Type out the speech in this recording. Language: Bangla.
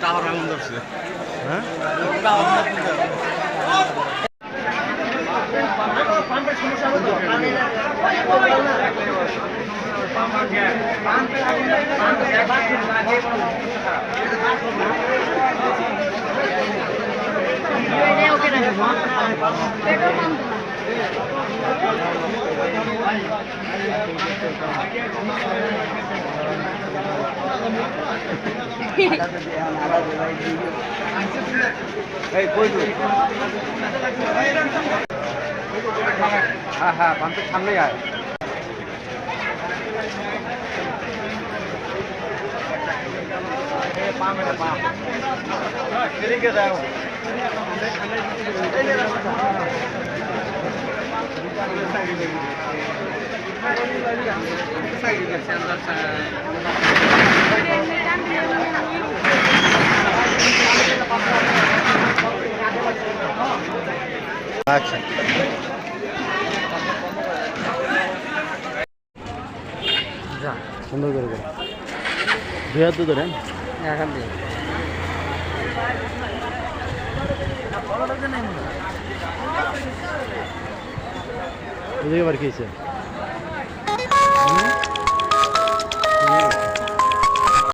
টাওয়ার আগুন ধরছে হ্যাঁ তুই হ্যাঁ হ্যাঁ পাম্পের সামনে আয় এদিকে যাও আচ্ছা সুন্দর করে করে দুই হাত ধরে এখান দিয়ে এদিকে আবার খেয়েছে